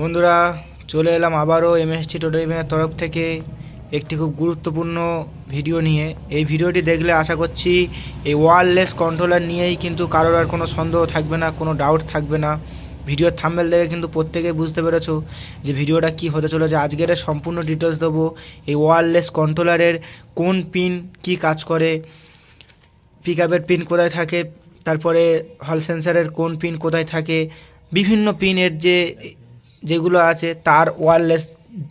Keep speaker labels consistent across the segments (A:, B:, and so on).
A: বন্ধুরা, চলে এলাম আবারও এমএসটি টোটালিভিনের তরফ থেকে একটি খুব গুরুত্বপূর্ণ ভিডিও নিয়ে। এই ভিডিওটি দেখলে আশা করছি এই ওয়্যারলেস কন্ট্রোলার নিয়েই কিন্তু কারোর আর কোনো সন্দেহ থাকবে না, কোনো ডাউট থাকবে না। ভিডিওর থাম্বেল দেখে কিন্তু প্রত্যেকেই বুঝতে পেরেছ যে ভিডিওটা কি হতে চলেছে। আজকের সম্পূর্ণ ডিটেলস দেবো, এই ওয়্যারলেস কন্ট্রোলারের কোন পিন কি কাজ করে পিক আপের পিন কোথায় থাকে, তারপরে হল সেন্সারের কোন পিন কোথায় থাকে, বিভিন্ন পিনের যে যেগুলো আছে, তার ওয়্যারলেস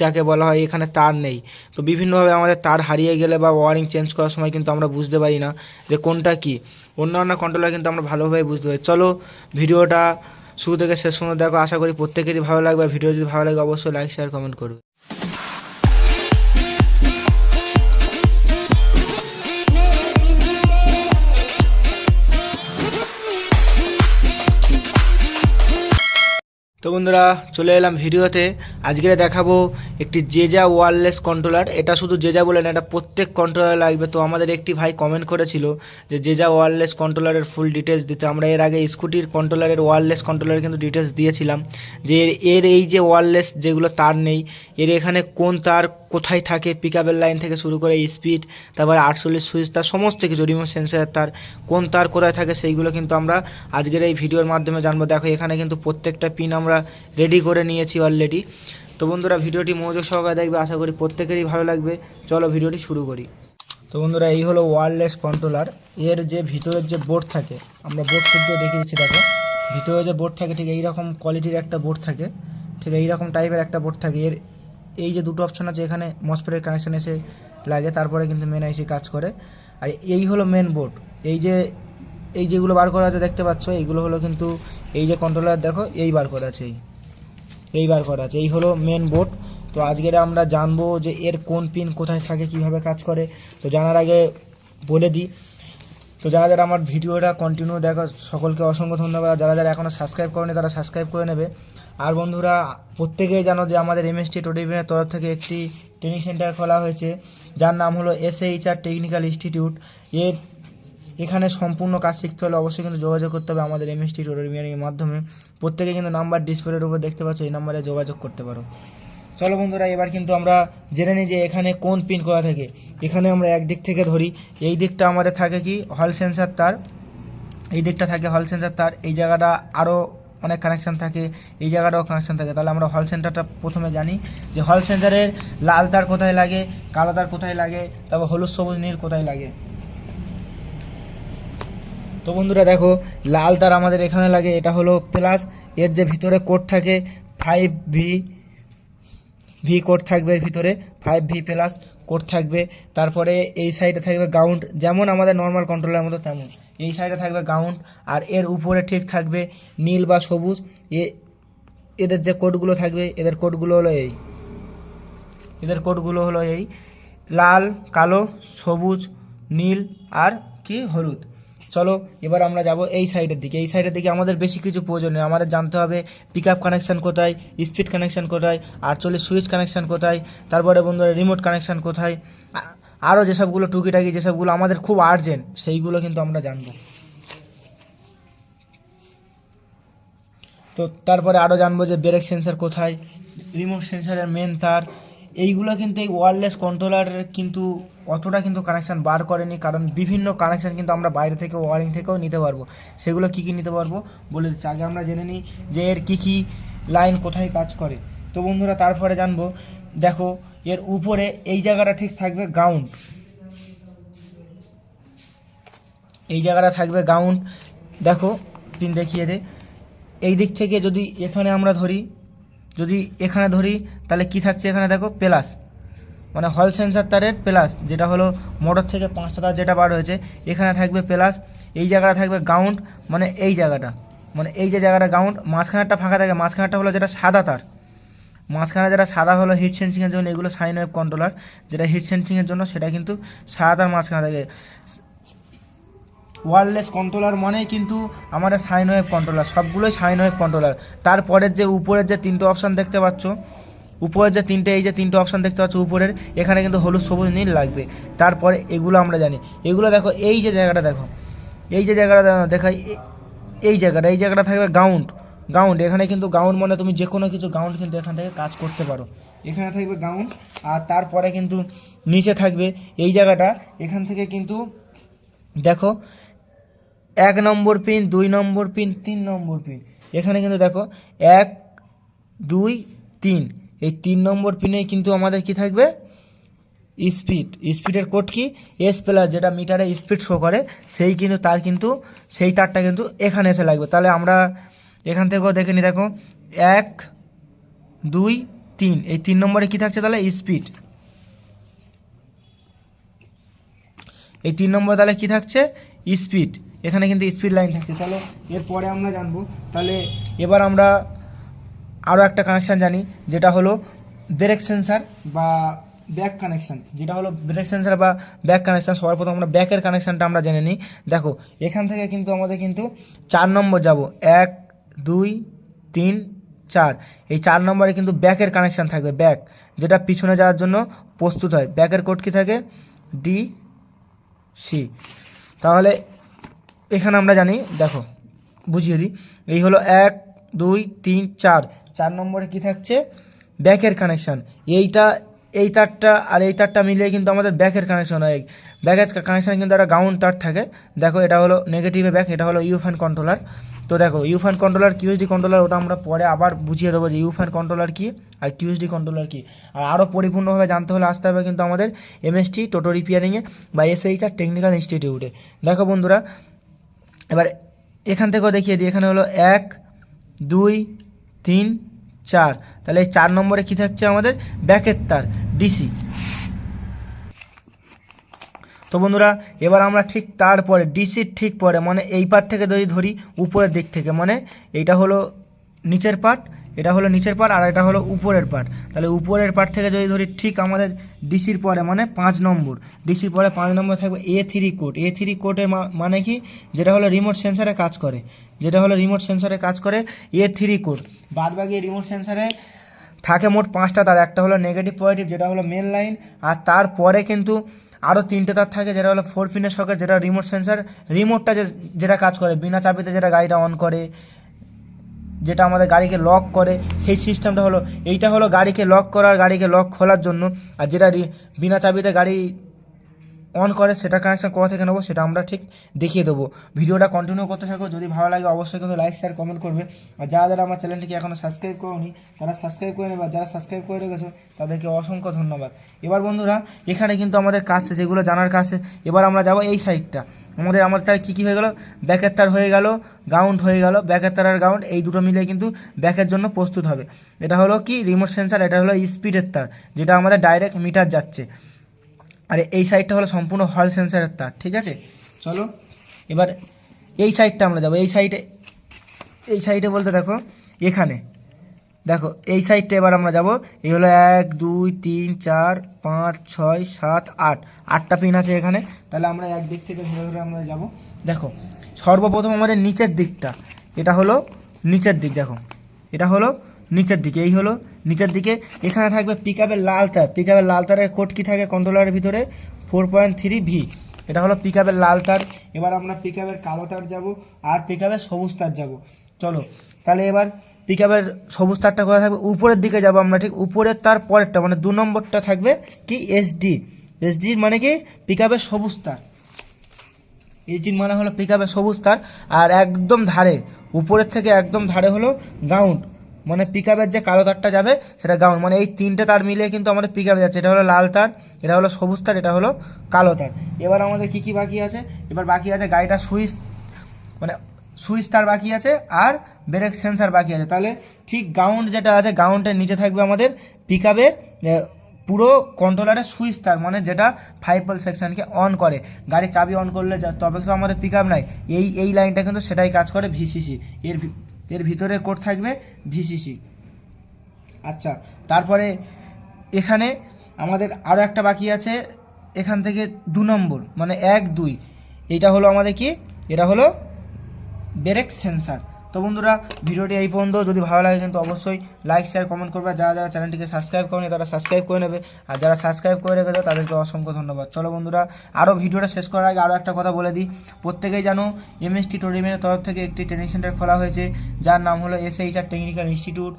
A: যাকে বলা হয়, এখানে তার নেই। তো বিভিন্নভাবে আমাদের তার হারিয়ে গেলে বা ওয়ারিং চেঞ্জ করার সময় কিন্তু আমরা বুঝতে পারি না যে কোনটা কি। অন্যান্য কন্ট্রোলার কিন্তু আমরা ভালোভাবে বুঝতে পারি। চলো ভিডিওটা শুরু থেকে শেষ সময় দেখো। আশা করি প্রত্যেকেরই ভালো লাগবে। ভিডিও যদি ভালো লাগে, অবশ্যই লাইক শেয়ার কমেন্ট করবে। তো বন্ধুরা চলে এলাম ভিডিওতে। আজকে দেখাবো একটি জেজা ওয়্যারলেস কন্ট্রোলার এটা শুধু জেজা বলে না, এটা প্রত্যেক কন্ট্রোলার লাগবে। তো আমাদের একটি ভাই কমেন্ট করেছিল যে জেজা ওয়্যারলেস কন্ট্রোলারের ফুল ডিটেলস দিতে। আমরা এর আগে স্কুটির কন্ট্রোলারের ওয়্যারলেস কন্ট্রোলারের কিন্তু ডিটেলস দিয়েছিলাম যে এর- এর এই যে ওয়্যারলেস যেগুলো তার নেই, এর এখানে কোন তার কোথায় থাকে পিক আপের লাইন থেকে শুরু করে স্পিড তারপরে আটচল্লিশ সুইচ তার সমস্ত কিছু রিমোট সেন্সারের তার, কোন তার কোথায় থাকে সেইগুলো কিন্তু আমরা আজকের এই ভিডিওর মাধ্যমে জানব। দেখো, এখানে কিন্তু প্রত্যেকটা পিন আমরা রেডি করে নিয়েছি অলরেডি তো বন্ধুরা, ভিডিওটি মনোযোগ সহকারে দেখবে, আশা করি প্রত্যেকেরই ভালো লাগবে। চলো ভিডিওটি শুরু করি। তো বন্ধুরা, এই হলো ওয়্যারলেস কন্ট্রোলার এর যে ভিতরের যে বোর্ড থাকে, আমরা বোর্ড শুদ্ধ দেখিয়ে দিচ্ছি দেখো। ভিতরে যে বোর্ড থাকে, ঠিক এইরকম কোয়ালিটির একটা বোর্ড থাকে, ঠিক এইরকম টাইপের একটা বোর্ড থাকে। এর এই যে দুটো অপশন আছে, এখানে মসফেটের কানেকশন এসে লাগে, তারপরে কিন্তু মেন আইসি কাজ করে। আর এই হলো মেন বোর্ড এই যে, এই যেগুলো বার করা আছে, দেখতে পাচ্ছ, এইগুলো হলো কিন্তু এই যে কন্ট্রোলার দেখো, এই বার করা আছে, এই। এই বার করা আছে। এই হলো মেন বোর্ড তো আজকের আমরা জানব যে এর কোন পিন কোথায় থাকে, কীভাবে কাজ করে। তো জানার আগে বলে দিই। তো যারা যারা আমার ভিডিওটা কন্টিনিউ দেখো, সকলকে অসংখ্য ধন্যবাদ। যারা যারা এখনও সাবস্ক্রাইব করেনি, তারা সাবস্ক্রাইব করে নেবে। আর বন্ধুরা, প্রত্যেকেই জানো যে আমাদের এমএসটি টোটিভিনের তরফ থেকে একটি ট্রেনিং সেন্টার খোলা হয়েছে। যার নাম হলো এসএইচআর টেকনিক্যাল ইনস্টিটিউট এর এখানে সম্পূর্ণ কাজ শিখতে হলে অবশ্যই কিন্তু যোগাযোগ করতে হবে আমাদের এমএসটি টোটিভিয়ারের মাধ্যমে। প্রত্যেকে কিন্তু নাম্বার ডিসপ্লের উপর দেখতে পাচ্ছ, এই নাম্বারে যোগাযোগ করতে পারো। চলো বন্ধুরা, এবার কিন্তু আমরা জেনে নিই যে এখানে কোন পিন করা থাকে। এখানে আমরা এক দিক থেকে ধরি, এই দিকটা আমাদের থাকে কি হল সেন্সার তার। এই দিকটা থাকে হল সেন্সার তার, এই জায়গাটা আরও অনেক কানেকশান থাকে, এই জায়গাটাও কানেকশান থাকে। তাহলে আমরা হল সেন্টারটা প্রথমে জানি যে হল সেন্টারের লাল তার কোথায় লাগে, কালো তার কোথায় লাগে, তারপর হলুদ সবুজ নীল কোথায় লাগে। তো বন্ধুরা দেখো, লাল তার আমাদের এখানে লাগে, এটা হলো প্লাস এর যে ভিতরে কোড থাকে ফাইভ ভি ভি কোড থাকবে এর ভিতরে ফাইভ ভি প্লাস কোড থাকবে। তারপরে এই সাইডে থাকবে গাউন্ট যেমন আমাদের নর্মাল কন্ট্রোলের মতো তেমন। এই সাইডে থাকবে গাউন্ট আর এর উপরে ঠিক থাকবে নীল বা সবুজ। এ, এদের যে কোডগুলো থাকবে, এদের কোডগুলো হলো এই। এদের কোডগুলো হলো এই, লাল, কালো, সবুজ, নীল, আর কি, হলুদ। চলো, এবার আমরা যাব এই সাইডের দিকে। এই সাইডের দিকে আমাদের বেশি কিছু প্রয়োজন নেই। আমাদের জানতে হবে পিক আপ কানেকশান কোথায় স্পিড কানেকশান কোথায়, আর আটচল্লিশ সুইচ কানেকশান কোথায়, তারপরে বন্ধুরা রিমোট কানেকশান কোথায় আরও যেসবগুলো টুকিটাকি, যেসবগুলো আমাদের খুব আর্জেন্ট সেইগুলো কিন্তু আমরা জানব। তো তারপরে আরও জানব যে ব্রেক সেন্সার কোথায় রিমোট সেন্সারের মেন তার এইগুলো কিন্তু এই ওয়্যারলেস কন্ট্রোলারের কিন্তু অতটা কিন্তু কানেকশান বার করেনি, কারণ বিভিন্ন কানেকশান কিন্তু আমরা বাইরে থেকে ওয়ারিং থেকেও নিতে পারব। সেগুলো কী কী নিতে পারব বলে দিচ্ছি। আগে আমরা জেনে নিই যে এর কী কী লাইন কোথায় কাজ করে। তো বন্ধুরা, তারপরে জানব, দেখো, এর উপরে এই জায়গাটা ঠিক থাকবে গাউন্ড এই জায়গাটা থাকবে গাউন্ড দেখো পিন দেখিয়ে দে। এই দিক থেকে যদি এখানে আমরা ধরি যদি এখানে ধরি, তাহলে কি থাকছে এখানে দেখো? প্লাস। মানে হল সেন্সার তারের প্লাস, যেটা হলো মোটর থেকে পাঁচটা তার যেটা বার হয়েছে, এখানে থাকবে প্লাস, এই জায়গাটা থাকবে গাউন্ড মানে এই জায়গাটা। মানে এই যে জায়গাটা গাউন্ড, মাঝখানেরটা ফাঁকা থাকে, মাঝখানেরটা হলো যেটা সাদা তার। মাঝখানে যেটা সাদা হলো হিট সেন্সিংয়ের জন্য এগুলো সাইন ওয়েভ কন্ট্রোলার যেটা হিট সেন্সিংয়ের জন্য সেটা কিন্তু সাদা তার মাঝখানে থাকে। ওয়্যারলেস কন্ট্রোলার মানে কিন্তু আমাদের সাইন ওয়েভ কন্ট্রোলার সবগুলোই সাইন ওয়েভ কন্ট্রোলার তারপরের যে উপরের যে তিনটে অপশান দেখতে পাচ্ছ উপরের যে তিনটে এই যে তিনটে অপশান দেখতে পাচ্ছ উপরের এখানে কিন্তু হলুদ সবুজ নীল লাগবে। তারপরে এগুলো আমরা জানি। এগুলো দেখো এই যে জায়গাটা দেখো এই যে জায়গাটা দেখো, দেখাই এই জায়গাটা এই জায়গাটা থাকবে গাউন্ট গাউন্ড এখানে কিন্তু গাউন্ড মানে তুমি যে কোনো কিছু গাউন্ড কিন্তু এখান থেকে কাজ করতে পারো। এখানে থাকবে গাউন্ড আর তারপরে কিন্তু নিচে থাকবে এই জায়গাটা। এখান থেকে কিন্তু দেখো এক নম্বর পিন দুই নম্বর পিন তিন নম্বর পিন এখানে কিন্তু দেখো, এক, দুই, তিন। এই তিন নম্বর পিনে কিন্তু আমাদের কি থাকবে? স্পিড স্পিডের কোড কি? এস প্লাস যেটা মিটারে স্পিড শো করে, সেই কিন্তু তার কিন্তু, সেই তারটা কিন্তু এখানে এসে লাগবে। তাহলে আমরা এখান থেকেও দেখে নিই, দেখো, এক, দুই, তিন। এই তিন নম্বরে কি থাকছে তাহলে? স্পিড এই তিন নম্বর তাহলে কি থাকছে? স্পিড এখানে কিন্তু স্পিড লাইন থাকছে। চলো, এরপরে আমরা জানব। তাহলে এবার আমরা আরও একটা কানেকশান জানি, যেটা হলো ব্রেক সেন্সার বা ব্যাক কানেকশান যেটা হলো ব্রেক সেন্সার বা ব্যাক কানেকশান সবার প্রথম আমরা ব্যাকের কানেকশানটা আমরা জেনে নিই। দেখো, এখান থেকে কিন্তু আমাদের কিন্তু চার নম্বর যাব। এক, দুই, তিন, চার। এই চার নম্বরে কিন্তু ব্যাকের কানেকশান থাকবে ব্যাক যেটা পিছনে যাওয়ার জন্য প্রস্তুত হয়। ব্যাকের কোড কি থাকে? ডি সি তাহলে এখানে আমরা জানি, দেখো, বুঝিয়ে দিই। এই হলো এক, দুই, তিন, চার। চার নম্বরে কি থাকছে? ব্যাকের কানেকশান এইটা, এই তারটা আর এই তারটা মিলিয়ে কিন্তু আমাদের ব্যাকের কানেকশন হয়। ব্যাকের কানেকশানে কিন্তু একটা গাউন্ড তার থাকে। দেখো, এটা হলো নেগেটিভে ব্যাক এটা হলো ইউফ্যান কন্ট্রোলার তো দেখো ইউফ্যান কন্ট্রোলার কিউএসডি কন্ট্রোলার ওটা আমরা পরে আবার বুঝিয়ে দেবো যে ইউফ্যান কন্ট্রোলার কী আর কিউএসডি কন্ট্রোলার কী। আর আরও পরিপূর্ণভাবে জানতে হলে আসতে হবে কিন্তু আমাদের এমএসটি টোটো রিপেয়ারিংয়ে বা এসএইচ আর টেকনিক্যাল ইনস্টিটিউটে দেখো বন্ধুরা এবার এখান থেকেও দেখিয়ে দিই, এখানে হলো এক, দুই, তিন, চার। তাহলে এই চার নম্বরে কী থাকছে আমাদের? ব্যাকের তার, ডিসি। তো বন্ধুরা, এবার আমরা ঠিক তারপরে ডিসির ঠিক পরে মানে এই পার্ট থেকে যদি ধরি, উপরের দিক থেকে মানে এইটা হলো নিচের পার্ট এটা হলো নিচের পার্ট আর এটা হলো উপরের পার্ট তাহলে উপরের পার্ট থেকে যদি ধরি ঠিক আমাদের ডিসির পরে মানে পাঁচ নম্বর। ডিসির পরে পাঁচ নম্বর থাকবে A three code A three কোডের মানে কি? যেটা হলো রিমোট সেন্সারে কাজ করে। যেটা হলো রিমোট সেন্সারে কাজ করে এ থ্রি কোড বাদ বাকি রিমোট সেন্সারে থাকে মোট পাঁচটা, তার একটা হলো নেগেটিভ পজিটিভ যেটা হলো মেন লাইন আর তারপরে কিন্তু আরও তিনটে তার থাকে, যেটা হলো ফোর পিনের সকেট যেটা রিমোট সেন্সার রিমোটটা যেটা কাজ করে। বিনা চাবিতে যেটা গাড়িটা অন করে। যেটা আমাদের গাড়িকে লক করে, সেই সিস্টেমটা হলো, এইটা হলো গাড়িকে লক করার গাড়িকে লক খোলার জন্য। আর যেটা বিনা চাবিতে গাড়ি অন করে সেটা কানেকশান কোথা থেকে নেব সেটা আমরা ঠিক দেখিয়ে দেবো। ভিডিওটা কন্টিনিউ করতে থাকো, যদি ভালো লাগে অবশ্যই কিন্তু লাইক শেয়ার কমেন্ট করবে। আর যারা যারা আমার চ্যানেলটিকে এখনও সাবস্ক্রাইব করোনি, তারা সাবস্ক্রাইব করে নেবে। যারা সাবস্ক্রাইব করে রেখেছো, তাদেরকে অসংখ্য ধন্যবাদ। এবার বন্ধুরা, এখানে কিন্তু আমাদের কাজ এগুলো জানার শেষ। এবার আমরা যাব এই সাইডটা আমাদের আমার তার কী কী হয়ে গেল? ব্যাকের তার হয়ে গেল গাউন্ড হয়ে গেল। ব্যাকের তার আর গাউন্ড এই দুটো মিলে কিন্তু ব্যাকের জন্য প্রস্তুত হবে। এটা হলো কি? রিমোট সেন্সার এটা হলো স্পিডের তার, যেটা আমাদের ডাইরেক্ট মিটার যাচ্ছে। আর এই সাইডটা হলো সম্পূর্ণ হল সেন্সারের তার, ঠিক আছে? চলো, এবার এই সাইডটা আমরা যাব। এই সাইডে এই সাইডে বলতে দেখো, এখানে। দেখো, এই সাইডটা এবার আমরা যাব। এই হলো এক, দুই, তিন, চার, পাঁচ, ছয়, সাত, আট। আটটা পিন আছে এখানে। তাহলে আমরা এক দিক থেকে ধরে ধরে আমরা যাব। দেখো, সর্বপ্রথম আমাদের নিচের দিকটা। এটা হলো নিচের দিক, দেখো। এটা হলো নিচের দিকে। এই হলো নিচের দিকে। এখানে থাকবে পিক আপের লাল তার পিক আপের লাল তারের কোড কি থাকে কন্ট্রোলারের ভিতরে? ফোর পয়েন্ট থ্রি ভি এটা হলো পিক আপের লাল তার এবার আমরা পিক আপের কালো তার যাব আর পিক আপের সবুজ তার যাব। চলো, তাহলে এবার পিক আপের সবুজ তারটা কোথায় থাকবে? উপরের দিকে যাব আমরা, ঠিক উপরের তার পরেরটা মানে দু নম্বরটা থাকবে কি এসডি এসডি মানে কি? পিক আপের সবুজ তার এইচিন মানে হলো পিক আপের সবুজ তার আর একদম ধারে, উপরের থেকে একদম ধারে হলো গাউন্ড মানে পিক যে কালো তারটা যাবে, সেটা গাউন্ড মানে এই তিনটে তার মিলিয়ে কিন্তু আমাদের পিক যাচ্ছে। এটা হলো লাল তার, এটা হলো সবুজ তার, এটা হলো কালো তার। এবার আমাদের কি কি বাকি আছে? এবার বাকি আছে গাড়িটা সুইচ মানে সুইচ তার বাকি আছে আর ব্রেক সেন্সার বাকি আছে। তাহলে ঠিক গাউন্ড যেটা আছে গাউন্ডের নিচে থাকবে আমাদের পিক পুরো কন্ট্রোলারের সুইচ তার মানে যেটা ফাইভ পোল সেকশনকে অন করে। গাড়ি চাবি অন করলে তবে তো আমাদের পিক আপ নাই। এই এই লাইনটা কিন্তু সেটাই কাজ করে ভিসিসি এর এর ভিতরে কোড থাকবে ভিসিসি আচ্ছা তারপরে এখানে আমাদের আরও একটা বাকি আছে, এখান থেকে দু নম্বর মানে এক দুই। এটা হলো আমাদের কি? এটা হলো ব্রেক সেন্সার তো বন্ধুরা, ভিডিওটি এই পর্যন্ত। যদি ভালো লাগে কিন্তু অবশ্যই লাইক শেয়ার কমেন্ট করবে। যারা যারা চ্যানেলটিকে সাবস্ক্রাইব করেনি, তারা সাবস্ক্রাইব করে নেবে। আর যারা সাবস্ক্রাইব করে রেখেছে, তাদেরকে অসংখ্য ধন্যবাদ। চলো বন্ধুরা আরও ভিডিওটা শেষ করার আগে আরও একটা কথা বলে দিই। প্রত্যেকেই জানো এমএসটি টুরিজমের তরফ থেকে একটি ট্রেনিং সেন্টার খোলা হয়েছে। যার নাম হলো এসএইচআর টেকনিক্যাল ইনস্টিটিউট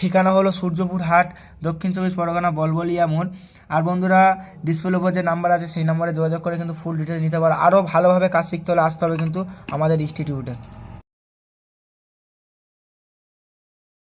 A: ঠিকানা হলো সূর্যপুর হাট, দক্ষিণ চব্বিশ পরগনা, বলবলিয়া মোড়। আর বন্ধুরা ডিসপ্লের উপর যে নাম্বার আছে, সেই নাম্বারে যোগাযোগ করে কিন্তু ফুল ডিটেলস নিতে পারো। আরও ভালোভাবে কাজ শিখতে হলে আসতে হবে কিন্তু আমাদের ইনস্টিটিউটে